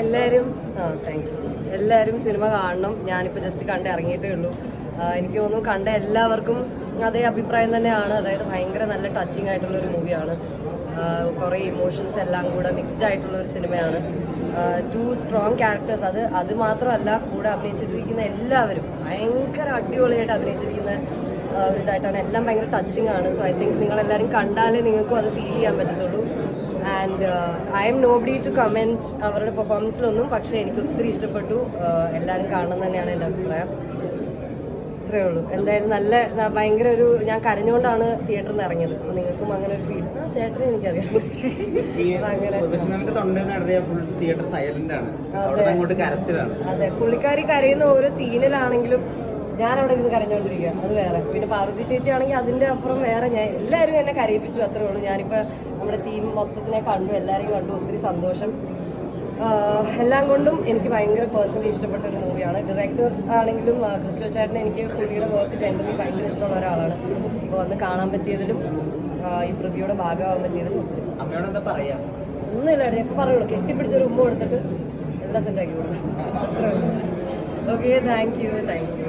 എല്ലാവരും thank you എല്ലാവരും cinema കാണണം. ഞാനിപ്പോൾ ജസ്റ്റ് കണ്ട് ഇറങ്ങിയിട്ടേ ഉള്ളൂ. എനിക്ക് തോന്നുന്നു കണ്ട എല്ലാവർക്കും അതേ അഭിപ്രായം തന്നെയാണ്. അതായത് ഭയങ്കര നല്ല ടച്ചിങ് ആയിട്ടുള്ള ഒരു മൂവിയാണ് കുറേ ഇമോഷൻസ് എല്ലാം കൂടെ മിക്സ്ഡ് ആയിട്ടുള്ള ഒരു സിനിമയാണ്. ടു സ്ട്രോങ് ക്യാരക്ടേഴ്സ് അത് അത് മാത്രമല്ല കൂടെ അഭിനയിച്ചിട്ടിരിക്കുന്ന എല്ലാവരും ഭയങ്കര അടിപൊളിയായിട്ട് അഭിനയിച്ചിരിക്കുന്ന ഇതായിട്ടാണ്. എല്ലാം ഭയങ്കര ടച്ചിങ് ആണ്. സോ ഐ തിങ്ക് നിങ്ങൾ എല്ലാവരും കണ്ടാലേ നിങ്ങൾക്കും അത് ഫീൽ ചെയ്യാൻ പറ്റത്തുള്ളൂ. And I am nobody to comment അവരുടെ പെർഫോമൻസിലൊന്നും പക്ഷേ എനിക്ക് ഒത്തിരി ഇഷ്ടപ്പെട്ടു. എല്ലാവരും കാണണം തന്നെയാണ് എന്റെ അഭിപ്രായം. ഇത്രയേ ഉള്ളൂ. എന്തായാലും നല്ല ഭയങ്കര ഒരു ഞാൻ കരഞ്ഞുകൊണ്ടാണ് തിയേറ്ററിൽ നിന്ന് ഇറങ്ങിയത്. അപ്പോൾ നിങ്ങൾക്കും അങ്ങനെ ഒരു ഫീൽ ആ ചേട്ടനെ എനിക്കറിയാം. അങ്ങനെ. അതെ. പുള്ളിക്കാരി കരയുന്ന ഓരോ സീനിലാണെങ്കിലും ഞാൻ അവിടെ ഇരുന്ന് കരഞ്ഞുകൊണ്ടിരിക്കുക അത് വേറെ. പിന്നെ പാർവതി ചേച്ചി ആണെങ്കിൽ അതിന്റെ അപ്പുറം വേറെ ഞാൻ എല്ലാവരും എന്നെ കരയിപ്പിച്ചു അത്രേ ഉള്ളൂ. ഞാനിപ്പോൾ നമ്മുടെ ടീം മൊത്തത്തിനെ കണ്ടു എല്ലാവരെയും കണ്ടു. ഒത്തിരി സന്തോഷം. എല്ലാം കൊണ്ടും എനിക്ക് ഭയങ്കര പേഴ്സണലി ഇഷ്ടപ്പെട്ട ഒരു മൂവിയാണ് ഡയറക്ടർ ആണെങ്കിലും ക്രിസ്റ്റോ ചേട്ടൻ എനിക്ക് പുള്ളിയുടെ വർക്ക് ജനറലി ഭയങ്കര ഇഷ്ടമുള്ള ഒരാളാണ്. അപ്പോൾ വന്ന് കാണാൻ പറ്റിയതിലും ഈ പ്രിവ്യൂടെ ഭാഗമാകാൻ പറ്റിയതിലും ഒത്തിരി ഒന്നുമില്ല ഇപ്പൊ പറയുള്ളൂ. കെട്ടിപ്പിടിച്ചൊരു ഉമ്മ കൊടുത്തിട്ട് എല്ലാം സെറ്റാക്കി കൊടുക്കും. Okay thank you thank you